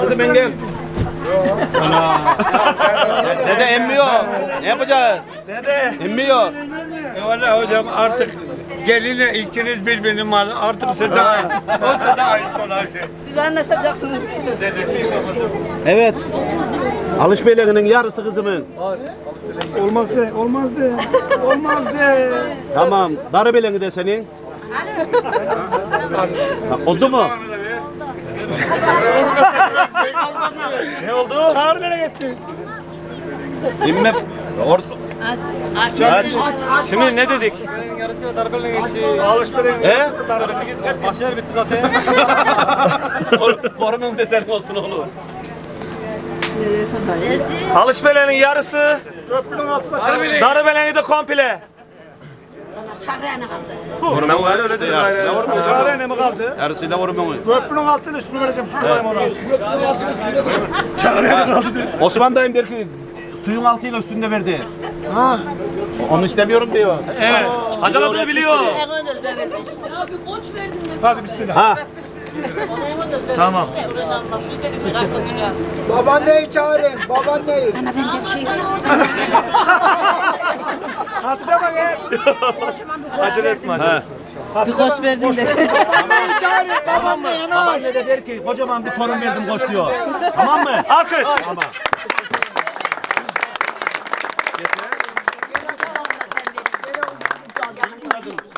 Kızım ben gel. Dede emmiyor. Ne yapacağız? Dede. Emmiyor. E valla hocam artık geline ikiniz birbirinin malı artık size ait. O size ait olan şey. Siz anlaşacaksınız. Dedesi babası. Evet. Alış beylerinin yarısı kızımın. Olmaz de, olmaz de, olmaz de. Tamam. Darı beleni de senin. Ha, oldu mu? ne oldu? Çağrı nereye gitti? İmme. Or Aç. aç. Şimdi ne dedik? Alışveriş. He? Başlar bitti zaten. Borumun deseni olsun oğlum. Alışbelenin yarısı, Köprünün altında çağrı. De komple. Borumun var öyle de yarısıyla vurmuyor Çağrı canım. ne mi kaldı? Yarısıyla vurmuyor. Köprünün altına üstünü vereceğim, su koyayım ona. Çağrı ne kaldı de. Osman dayım der ki suyun altıyla üstünde verdi. Ha. Onu istemiyorum diyor. Evet. Hacalatını biliyor. Abi koç verdiniz. Hadi bismillah. Ha. Tamam. Babaanneyi çağırın, babaanneyi. Hadi de bak gel. Acele etme acele. ha. Bir koç verdim de. Babaanneyi çağırın, babaanne yana. Babaanne de der ki kocaman bir torun verdim koş diyor. tamam mı? Alkış. Tamam.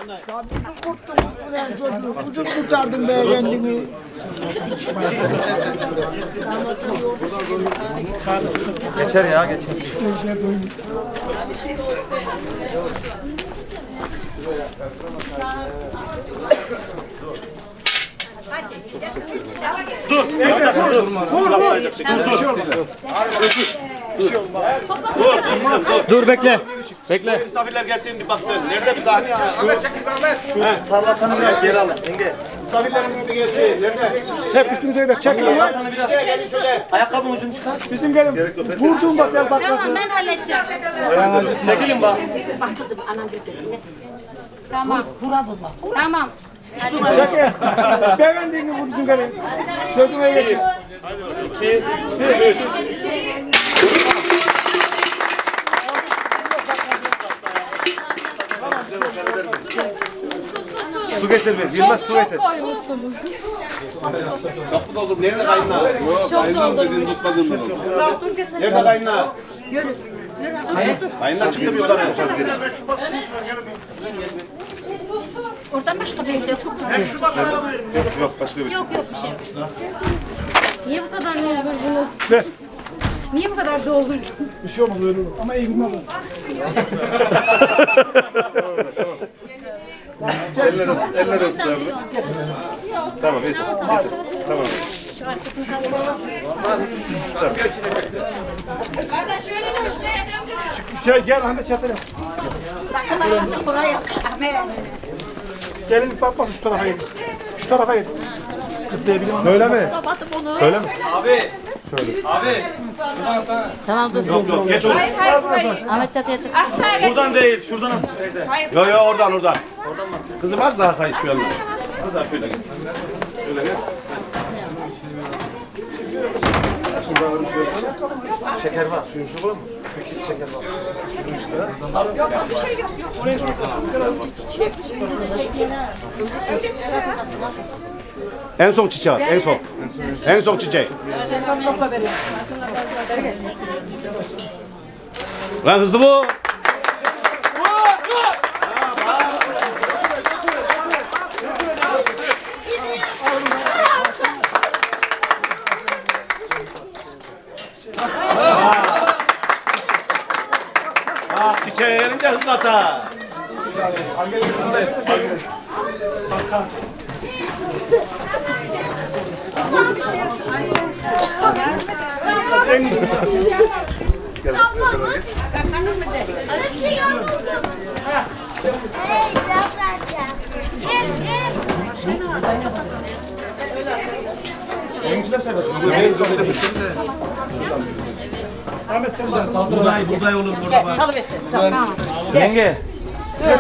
Ucuz kurttun ulan çocuğu, ucuz kurtardın be kendini. Geçer ya geçer. Dur bekle. Bekle. Misafirler gelsin bir baksın. Nerede bir sahne ya? Tarlatanı biraz geri alın. Yenge. Misafirlerimiz bir gelsin. Nerede? Hep üstünüze gider. Çekin ya. Tarlatanı biraz. Gelin şöyle. Ayakkabının ucunu çıkar. Bizim gelin. Vurdun bak gel bak. Tamam ben halledeceğim. Çekilin bak. Tamam. Tamam. Çekin. Beğendiğini vur bizim gelin. Sözüne geçin. Su getir bir. Bilmez su getir. Çok koymuşsun. Kapı doldur. Nerede kayınlar? Çok doldu. Nerede kayınlar? Kayınlar çıktı bir yukarı. Oradan başka bir yerde yok. Yok yok bir şey. Niye bu kadar ne yapıyorsunuz? Ver. Niye bu kadar doldurdun? Bir şey olmaz öyle olur. Ama iyi günler olur. Tamam iyi. Tamam tamam. Şu arkasını kaldıralım. Şey gel Ahmet çatırın. Takılarını buraya Ahmet. Gelin bakmasın şu tarafa gidin. Şu tarafa gidin. Kıtlayabilirim ama. Öyle mi? Kapatıp onu. Tamam dur. Yok yok. Geç oğlum. Ahmet çatıya çık. Buradan değil. Şuradan atsın teyze. Yo yo oradan oradan. Kızım az daha kayıt şu yanına. Daha şöyle gel. Şöyle gel. Şeker var. Şu şu var mı? Şu ikisi şeker var. En son çiçeği en son. En son çiçeği. Lan hızlı bu. Bak çiçeğe gelince hızlı atar. Gel, gel. Ahmet sen. Buğday, buğday olur burada bak. Salıversin. Tamam. Yenge. Gel.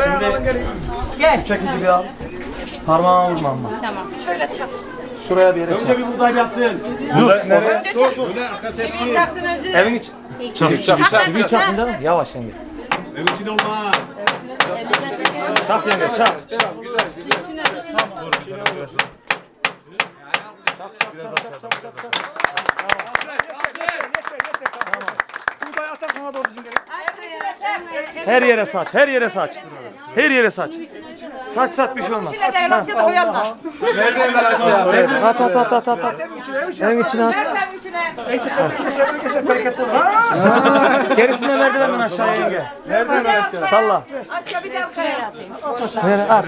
Gel. Çek gibi al. Parmağına vurma ama. Tamam. Şöyle çak. Şuraya bir yere Önce bir buğday bir atsın. Burada nereye? Önce çak. Öyle arka set Çiviyi değil. çaksın önce. Evin için. Çak çak çak. Çiviyi çaksın değil mi? Yavaş yenge. Evin içinde olmaz. Çak yenge çak. Buğday atar sana doğru bizim gelin. Her yere saç, her yere saç. Her yere saç. Saç saç bir şey olmaz. İçine de elasya da koyarlar. At at at at at. at. Evin içine at. Vermem içine. En keser, keser, keser bereketli olur. Ha! Gerisini merdivenden aşağıya yenge. Salla. Asya bir de arkaya. Ver at.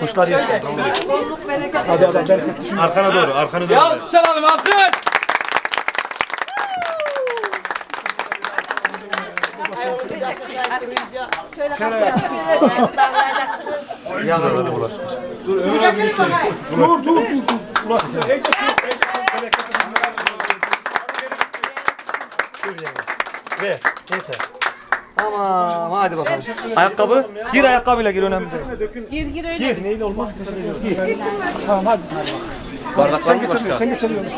Kuşlar yesin. Arkana doğru, arkana doğru. Alkışlayalım alkış. Dur, dur, dur, dur. Ulaştır. En keser, en keser bereketli Ver. Yeter. Tamam hadi bakalım. Ayakkabı. Gir ayakkabıyla gir önemli değil. Gir gir öyle. Tamam hadi. Sen geçemiyorsun, sen geçemiyorsun.